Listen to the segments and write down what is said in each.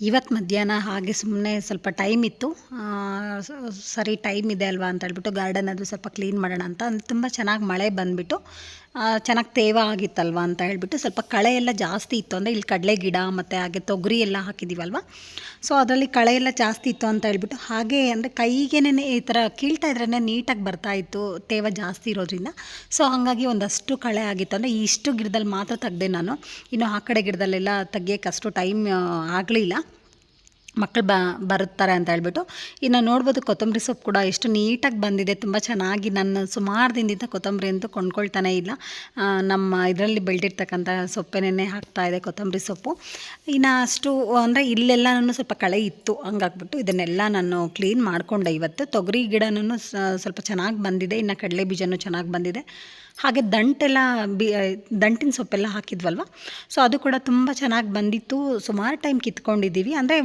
ಇವತ್ತು ಮಧ್ಯಾಹ್ನ ಹಾಗೆ ಸುಮ್ಮನೆ ಸ್ವಲ್ಪ ಟೈಮ್ ಇತ್ತು. ಸರಿ ಟೈಮ್ ಇದೆ ಅಲ್ವಾ ಅಂತ ಹೇಳ್ಬಿಟ್ಟು ಗಾರ್ಡನ್ ಅದು ಸ್ವಲ್ಪ ಕ್ಲೀನ್ ಮಾಡೋಣ ಅಂತ. ತುಂಬ ಚೆನ್ನಾಗಿ ಮಳೆ ಬಂದುಬಿಟ್ಟು ಚೆನ್ನಾಗಿ ತೇವ ಆಗಿತ್ತಲ್ವ ಅಂತ ಹೇಳ್ಬಿಟ್ಟು ಸ್ವಲ್ಪ ಕಳೆ ಎಲ್ಲ ಜಾಸ್ತಿ ಇತ್ತು ಅಂದರೆ ಇಲ್ಲಿ ಕಡಲೆ ಗಿಡ ಮತ್ತು ಹಾಗೆ ತೊಗರಿ ಎಲ್ಲ ಹಾಕಿದ್ದೀವಲ್ವ ಸೊ ಅದರಲ್ಲಿ ಕಳೆ ಎಲ್ಲ ಜಾಸ್ತಿ ಇತ್ತು ಅಂತ ಹೇಳ್ಬಿಟ್ಟು ಹಾಗೆ ಅಂದರೆ ಕೈಗೇನೆ ಈ ಥರ ಕೀಳ್ತಾ ಇದ್ರೇ ನೀಟಾಗಿ ಬರ್ತಾ ಇತ್ತು, ತೇವ ಜಾಸ್ತಿ ಇರೋದ್ರಿಂದ. ಸೊ ಹಾಗಾಗಿ ಒಂದಷ್ಟು ಕಳೆ ಆಗಿತ್ತು ಅಂದರೆ ಇಷ್ಟು ಗಿಡದಲ್ಲಿ ಮಾತ್ರ ತೆಗ್ದೆ ನಾನು. ಇನ್ನು ಆ ಕಡೆ ಗಿಡದಲ್ಲೆಲ್ಲ ತೆಗಿಯೋಕ್ಕೆ ಅಷ್ಟು ಟೈಮ್ ಆಗಲಿಲ್ಲ. ಮಕ್ಕಳು ಬ, ಬರುತ್ತಾರೆ ಅಂತ ಹೇಳ್ಬಿಟ್ಟು. ಇನ್ನು ನೋಡ್ಬೋದು ಕೊತ್ತಂಬರಿ ಸೊಪ್ಪು ಕೂಡ ಎಷ್ಟು ನೀಟಾಗಿ ಬಂದಿದೆ. ತುಂಬ ಚೆನ್ನಾಗಿ ನಾನು ಸುಮಾರು ದಿನದಿಂದ ಕೊತ್ತಂಬರಿ ಅಂತೂ ಕೊಂಡ್ಕೊಳ್ತಾನೆ ಇಲ್ಲ. ನಮ್ಮ ಇದರಲ್ಲಿ ಬೆಳೆದಿರ್ತಕ್ಕಂಥ ಸೊಪ್ಪೇನೇ ಹಾಕ್ತಾ ಇದೆ ಕೊತ್ತಂಬರಿ ಸೊಪ್ಪು. ಇನ್ನು ಅಷ್ಟು, ಅಂದರೆ ನಾನು ಸ್ವಲ್ಪ ಕಳೆ ಇತ್ತು. ಹಂಗಾಗ್ಬಿಟ್ಟು ಇದನ್ನೆಲ್ಲ ನಾನು ಕ್ಲೀನ್ ಮಾಡಿಕೊಂಡೆ ಇವತ್ತು. ತೊಗರಿ ಗಿಡನೂ ಸ್ವಲ್ಪ ಚೆನ್ನಾಗಿ ಬಂದಿದೆ. ಇನ್ನು ಕಡಲೆ ಬೀಜನೂ ಚೆನ್ನಾಗಿ ಬಂದಿದೆ. ಹಾಗೆ ದಂಟೆಲ್ಲ ಬಿ ದಂಟಿನ ಸೊಪ್ಪೆಲ್ಲ ಹಾಕಿದ್ವಲ್ವ? ಸೊ ಅದು ಕೂಡ ತುಂಬ ಚೆನ್ನಾಗಿ ಬಂದಿತ್ತು. ಸುಮಾರು ಟೈಮ್ ಕಿತ್ಕೊಂಡಿದ್ದೀವಿ. ಅಂದರೆ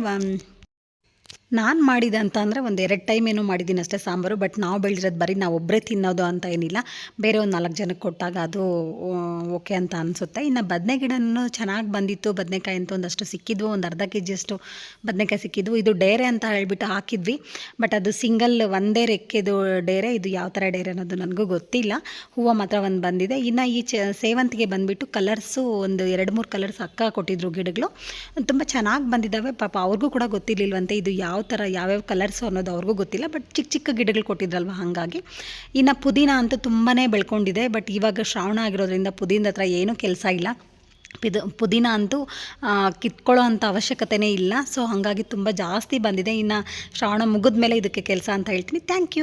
ನಾನು ಮಾಡಿದೆ ಅಂತ ಅಂದರೆ ಒಂದು ಎರಡು ಟೈಮ್ ಏನೋ ಮಾಡಿದ್ದೀನಿ ಅಷ್ಟೇ ಸಾಂಬಾರು ಬಟ್ ನಾವು ಬೆಳೆದಿರೋದು ಬರೀ ನಾವು ಒಬ್ಬರೇ ತಿನ್ನೋದು ಅಂತ ಏನಿಲ್ಲ. ಬೇರೆ ಒಂದು ನಾಲ್ಕು ಜನಕ್ಕೆ ಕೊಟ್ಟಾಗ ಅದು ಓಕೆ ಅಂತ ಅನಿಸುತ್ತೆ. ಇನ್ನು ಬದನೆ ಗಿಡನೂ ಚೆನ್ನಾಗಿ ಬಂದಿತ್ತು. ಬದನೆಕಾಯಿ ಅಂತ ಒಂದಷ್ಟು ಸಿಕ್ಕಿದ್ವು, ಒಂದು ಅರ್ಧ ಕೆ ಜಿಯಷ್ಟು ಬದನೆಕಾಯಿ ಸಿಕ್ಕಿದ್ವು. ಇದು ಡೇರೆ ಅಂತ ಹೇಳಿಬಿಟ್ಟು ಹಾಕಿದ್ವಿ. ಬಟ್ ಅದು ಸಿಂಗಲ್ ಒಂದೇ ರೆಕ್ಕೆದು ಡೇರೆ. ಇದು ಯಾವ ಥರ ಡೇರೆ ಅನ್ನೋದು ನನಗೂ ಗೊತ್ತಿಲ್ಲ. ಹೂವು ಮಾತ್ರ ಒಂದು ಬಂದಿದೆ. ಇನ್ನು ಈ ಚ, ಸೇವಂತಿಗೆ ಬಂದುಬಿಟ್ಟು ಕಲರ್ಸು ಒಂದು ಎರಡು ಮೂರು ಕಲರ್ಸ್ ಅಕ್ಕ ಕೊಟ್ಟಿದ್ರು ಗಿಡಗಳು. ತುಂಬ ಚೆನ್ನಾಗಿ ಬಂದಿದ್ದಾವೆ ಪಾಪ ಅವ್ರಿಗೂ ಕೂಡ ಗೊತ್ತಿರಲಿಲ್ವಂತೆ. ಇದು ಯಾವ ಥರ ಯಾವ್ಯಾವ ಕಲರ್ಸು ಅನ್ನೋದು ಅವ್ರಿಗೂ ಗೊತ್ತಿಲ್ಲ ಬಟ್ ಚಿಕ್ಕ ಚಿಕ್ಕ ಗಿಡಗಳು ಕೊಟ್ಟಿದ್ರಲ್ವ ಹಾಗಾಗಿ. ಇನ್ನು ಪುದೀನ ಅಂತೂ ತುಂಬಾ ಬೆಳ್ಕೊಂಡಿದೆ ಬಟ್ ಇವಾಗ ಶ್ರಾವಣ ಆಗಿರೋದ್ರಿಂದ ಪುದೀನದ ಹತ್ರ ಏನೂ ಕೆಲಸ ಇಲ್ಲ. ಇದು ಪುದೀನ ಅಂತೂ ಕಿತ್ಕೊಳ್ಳೋ ಅಂಥ ಅವಶ್ಯಕತೆನೇ ಇಲ್ಲ ಸೊ ಹಾಗಾಗಿ ತುಂಬ ಜಾಸ್ತಿ ಬಂದಿದೆ. ಇನ್ನು ಶ್ರಾವಣ ಮುಗಿದ ಮೇಲೆ ಇದಕ್ಕೆ ಕೆಲಸ ಅಂತ ಹೇಳ್ತೀನಿ. Thank you